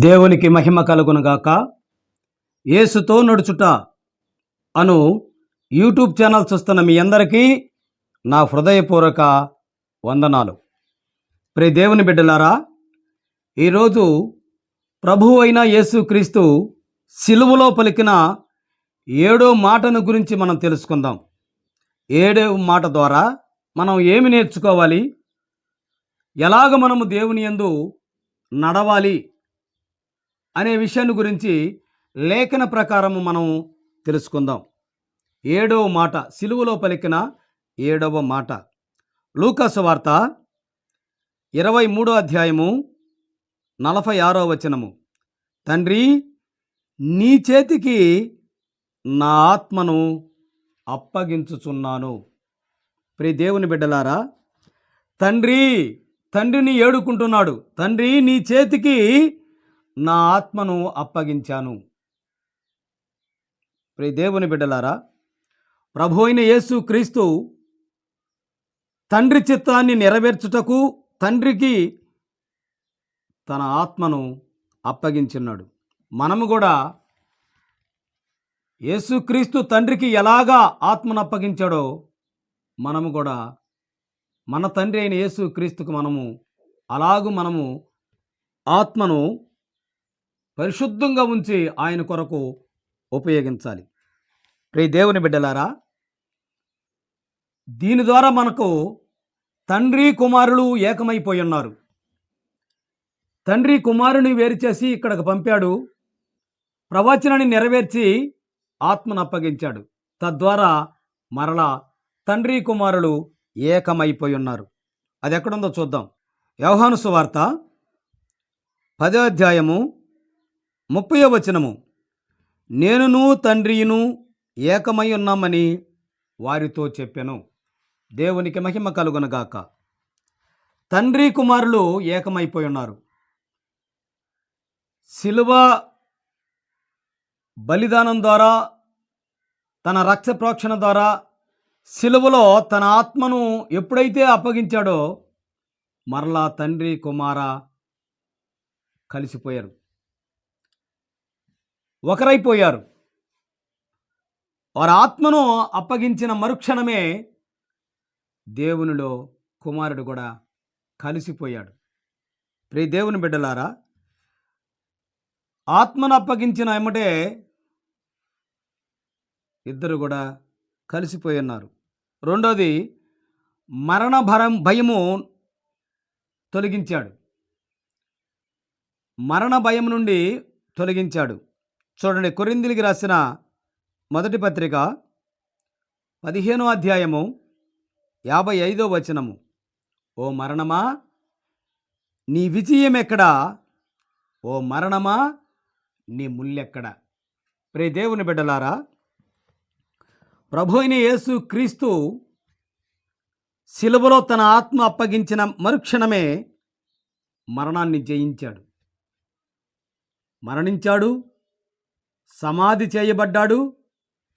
దేవునికి మహిమ కలుగునుగాక ఏసుతో నడుచుట అను YouTube channel చూస్తున్న మీ అందరికీ నా హృదయపూర్వక వందనాలు. ప్రే దేవుని బిడ్డలారా ఈరోజు ప్రభువు అయిన యేసుక్రీస్తు సిలువలో పలికిన ఏడో మాటను గురించి మనం తెలుసుకుందాం. ఏడో మాట ద్వారా మనం ఏమి నేర్చుకోవాలి? ఎలాగ మనము దేవుని యందు నడవాలి? అనే విషయాన్ని గురించి లేఖన ప్రకారము మనం తెలుసుకుందాం. ఏడవ మాట సిలువలో పలికిన ఏడవ మాట. లూకాసు వార్త ఇరవై మూడో అధ్యాయము నలభై ఆరో వచనము. తండ్రి నీ చేతికి నా ఆత్మను అప్పగించుచున్నాను. ప్రి దేవుని బిడ్డలారా తండ్రి తండ్రిని ఏడుకుంటున్నాడు. తండ్రి నీ చేతికి నా ఆత్మను అప్పగించాను. ప్రియ దేవుని బిడ్డలారా ప్రభు అయిన యేసు క్రీస్తు తండ్రి చిత్తాన్ని నెరవేర్చుటకు తండ్రికి తన ఆత్మను అప్పగించున్నాడు. మనము కూడా యేసుక్రీస్తు తండ్రికి ఎలాగా ఆత్మను అప్పగించాడో మనము కూడా మన తండ్రి అయిన యేసు క్రీస్తుకు మనము అలాగూ మనము ఆత్మను పరిశుద్ధంగా ఉంచి ఆయన కొరకు ఉపయోగించాలి. ప్రియ దేవుని బిడ్డలారా దీని ద్వారా మనకు తండ్రి కుమారులు ఏకమైపోయి ఉన్నారు. తండ్రి కుమారుని వేరు చేసి ఇక్కడికి పంపాడు. ప్రవచనాన్ని నెరవేర్చి ఆత్మను అప్పగించాడు. తద్వారా మరలా తండ్రి కుమారులు ఏకమైపోయి ఉన్నారు. అది ఎక్కడుందో చూద్దాం. వ్యవహాను సువార్త పదో అధ్యాయము ముప్పై వచనము. నేనును తండ్రియును ఏకమై ఉన్నామని వారితో చెప్పాను. దేవునికి మహిమ కలుగునగాక తండ్రి కుమారులు ఏకమైపోయి ఉన్నారు శిలువ బలిదానం ద్వారా తన రక్త ప్రోక్షణ ద్వారా శిలువలో తన ఆత్మను ఎప్పుడైతే అప్పగించాడో మరలా తండ్రి కుమార కలిసిపోయారు. ఒకరైపోయారు. వారి ఆత్మను అప్పగించిన మరుక్షణమే దేవునిలో కుమారుడు కూడా కలిసిపోయాడు. ప్రియ దేవుని బిడ్డలారా ఆత్మను అప్పగించిన ఎమ్మటే ఇద్దరు కూడా కలిసిపోయి ఉన్నారు. రెండోది మరణ భరం భయము తొలగించాడు. మరణ భయం నుండి తొలగించాడు. చూడండి కొరిందిలికి రాసిన మొదటి పత్రిక పదిహేనో అధ్యాయము యాభై ఐదో వచనము. ఓ మరణమా? నీ విజయం ఎక్కడా? ఓ మరణమా? నీ ముల్లెక్కడ? ప్రే దేవుని బిడ్డలారా ప్రభు అయిన యేసు క్రీస్తు శిలువలో తన ఆత్మ అప్పగించిన మరుక్షణమే మరణాన్ని జయించాడు. మరణించాడు సమాధి చేయబడ్డాడు.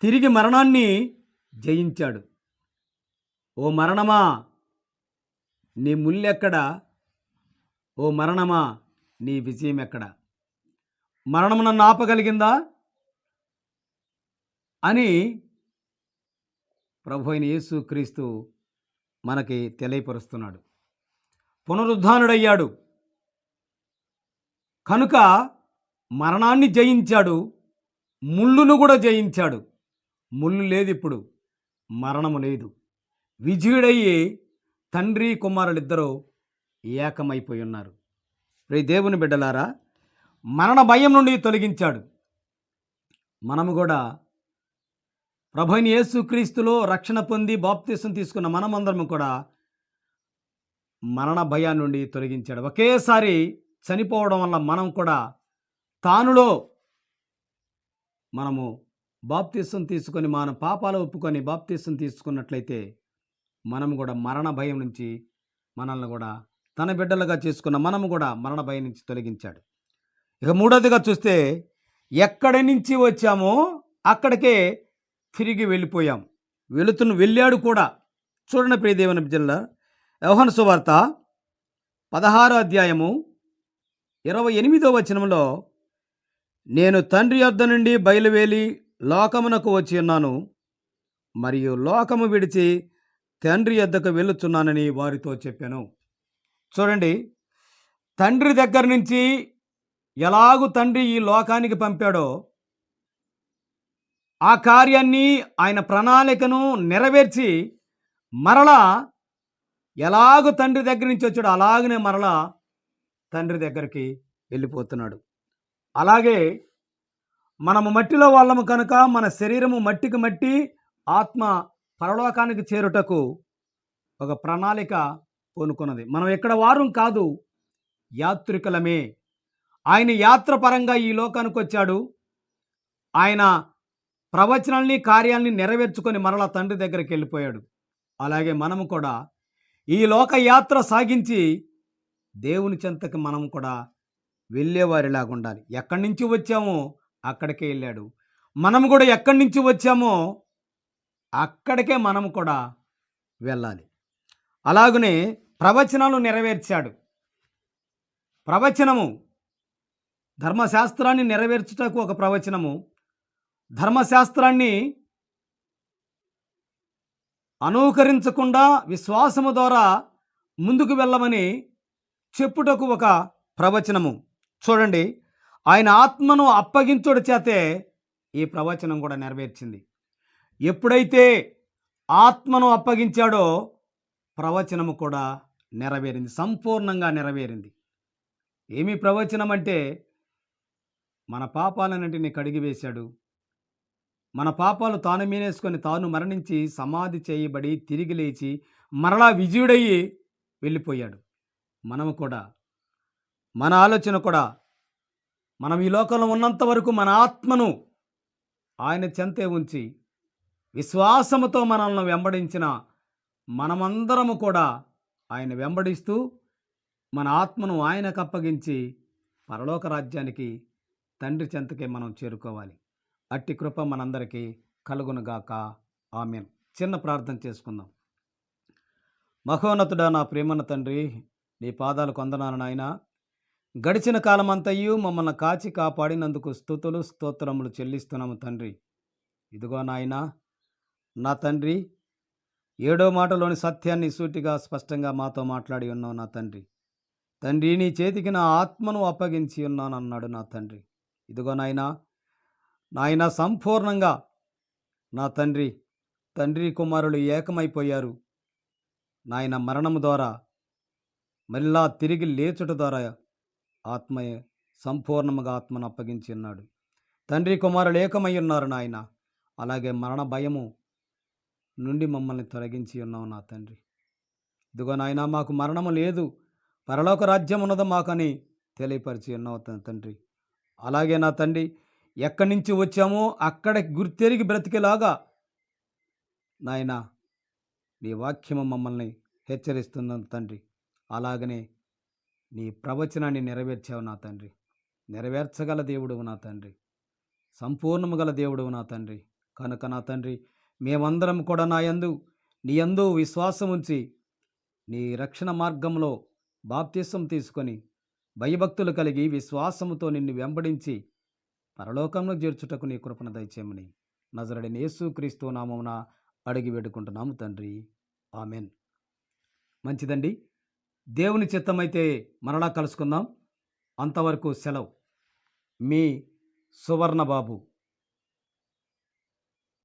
తిరిగి మరణాన్ని జయించాడు. ఓ మరణమా నీ ముల్లెక్కడా? ఓ మరణమా నీ విజయం ఎక్కడ మరణం నన్ను ఆపగలిగిందా? అని ప్రభు అయిన యేసు క్రీస్తు మనకి తెలియపరుస్తున్నాడు. పునరుద్ధానుడయ్యాడు. కనుక మరణాన్ని జయించాడు. ముళ్ళును కూడా జయించాడు. ముళ్ళు లేదు ఇప్పుడు మరణము లేదు. విజయుడయ్యి తండ్రి కుమారులిద్దరూ ఏకమైపోయి ఉన్నారు. రే దేవుని బిడ్డలారా మరణ భయం నుండి తొలగించాడు. మనము కూడా ప్రభుని యేసుక్రీస్తులో రక్షణ పొంది బాప్తీసం తీసుకున్న మనమందరం కూడా మరణ భయాన్ని నుండి తొలగించాడు. ఒకేసారి చనిపోవడం వల్ల మనం కూడా తానులో మనము బాప్తీసం తీసుకొని మన పాపాలు ఒప్పుకొని బాప్తీసం తీసుకున్నట్లయితే మనం కూడా మరణ భయం నుంచి మనల్ని కూడా తన బిడ్డలుగా చేసుకున్న మనము కూడా మరణ భయం నుంచి తొలగించాడు. ఇక మూడోదిగా చూస్తే ఎక్కడి నుంచి వచ్చామో అక్కడికే తిరిగి వెళ్ళిపోయాం. వెళుతున్న వెళ్ళాడు కూడా. చూడండి ప్రియదేవన జిల్లా వ్యవహన సువార్త పదహారో అధ్యాయము ఇరవై ఎనిమిదో వచనంలో నేను తండ్రి యొద్ద నుండి బయలువేలి లోకమునకు వచ్చి ఉన్నాను మరియు లోకము విడిచి తండ్రి యొద్దకు వెళ్ళుచున్నానని వారితో చెప్పాను. చూడండి తండ్రి దగ్గర నుంచి ఎలాగు తండ్రి ఈ లోకానికి పంపాడో ఆ కార్యాన్ని ఆయన ప్రణాళికను నెరవేర్చి మరలా ఎలాగు తండ్రి దగ్గర నుంచి వచ్చాడో అలాగనే మరలా తండ్రి దగ్గరికి వెళ్ళిపోతున్నాడు. అలాగే మనము మట్టిలో వాళ్ళము కనుక మన శరీరము మట్టికి మట్టి ఆత్మ పరలోకానికి చేరుటకు ఒక ప్రణాళిక పూనుకున్నది. మనం ఎక్కడ వారం కాదు యాత్రికులమే. ఆయన యాత్ర పరంగా ఈ లోకానికి వచ్చాడు. ఆయన ప్రవచనాల్ని కార్యాల్ని నెరవేర్చుకొని మరలా తండ్రి దగ్గరికి వెళ్ళిపోయాడు. అలాగే మనము కూడా ఈ లోక యాత్ర సాగించి దేవుని చెంతకి మనం కూడా వెళ్ళేవారిలాగా ఉండాలి ఎక్కడి నుంచి వచ్చామో అక్కడికే వెళ్ళాడు. మనం కూడా ఎక్కడి నుంచి వచ్చామో అక్కడికే మనం కూడా వెళ్ళాలి. అలాగనే ప్రవచనాలు నెరవేర్చాడు. ప్రవచనము ధర్మశాస్త్రాన్ని నెరవేర్చుటకు ఒక ప్రవచనము. ధర్మశాస్త్రాన్ని అనుకరించకుండా విశ్వాసము ద్వారా ముందుకు వెళ్ళమని చెప్పుటకు ఒక ప్రవచనము. చూడండి ఆయన ఆత్మను అప్పగించుడు చేతే ఈ ప్రవచనం కూడా నెరవేర్చింది. ఎప్పుడైతే ఆత్మను అప్పగించాడో ప్రవచనము కూడా నెరవేరింది సంపూర్ణంగా నెరవేరింది. ఏమి ప్రవచనం అంటే మన పాపాలన్నింటినీ కడిగివేశాడు మన పాపాలు తాను మీనేసుకొని తాను మరణించి సమాధి చేయబడి తిరిగి లేచి మరలా విజయుడయ్యి వెళ్ళిపోయాడు. మనము కూడా మన ఆలోచన కూడా మనం ఈ లోకంలో ఉన్నంత వరకు మన ఆత్మను ఆయన చెంతే ఉంచి విశ్వాసముతో మనల్ని వెంబడించిన మనమందరము కూడా ఆయన వెంబడిస్తూ మన ఆత్మను ఆయనకు అప్పగించి పరలోక రాజ్యానికి తండ్రి చెంతకే మనం చేరుకోవాలి. అట్టి కృప మనందరికీ కలుగునుగాక. ఆమెన్. చిన్న ప్రార్థన చేసుకుందాం. మహోన్నతుడా నా ప్రేమన్న తండ్రి నీ పాదాలు కొందనాను నాయనా. గడిచిన కాలమంతయు మమ్మల్ని కాచి కాపాడినందుకు స్థుతులు స్తోత్రములు చెల్లిస్తున్నాము తండ్రి. ఇదిగో నాయన నా తండ్రి ఏడో మాటలోని సత్యాన్ని సూటిగా స్పష్టంగా మాతో మాట్లాడి ఉన్నావు నా తండ్రి. తండ్రి నీ చేతికి నా ఆత్మను అప్పగించి ఉన్నాను అన్నాడు నా తండ్రి. ఇదిగో నాయనా నాయన సంపూర్ణంగా నా తండ్రి తండ్రి కుమారులు ఏకమైపోయారు. నాయన మరణము ద్వారా మళ్ళా తిరిగి లేచుట ద్వారా ఆత్మయే సంపూర్ణముగా ఆత్మను అప్పగించి ఉన్నాడు. తండ్రి కుమారులు ఏకమై ఉన్నారు నాయన. అలాగే మరణ భయము నుండి మమ్మల్ని తొలగించి ఉన్నావు నా తండ్రి. ఇదిగో నాయన మాకు మరణము లేదు. పరలోక రాజ్యం ఉన్నదో మాకని తెలియపరిచి ఉన్నావు తండ్రి. అలాగే నా తండ్రి ఎక్కడి నుంచి వచ్చామో అక్కడ గుర్తెరిగి బ్రతికేలాగా నాయన నీ వాక్యము మమ్మల్ని హెచ్చరిస్తున్నాను తండ్రి. అలాగనే నీ ప్రవచనాన్ని నెరవేర్చావు నా తండ్రి. నెరవేర్చగల దేవుడు నా తండ్రి. సంపూర్ణము గల దేవుడు నా తండ్రి. కనుక నా తండ్రి మేమందరం కూడా నా యందు నీ యందు విశ్వాసం ఉంచి నీ రక్షణ మార్గంలో బాప్తిసం తీసుకొని భయభక్తులు కలిగి విశ్వాసముతో నిన్ను వెంబడించి పరలోకంలో చేర్చుటకు నీ కృపణ దయచేయమని నజరడిని యేసు క్రీస్తు నామమున అడిగి వేడుకుంటున్నాము తండ్రి. ఆమెన్. మంచిదండి. దేవుని చిత్తమైతే మరలా కలుసుకుందాం. అంతవరకు సెలవు. మీ సువర్ణ బాబు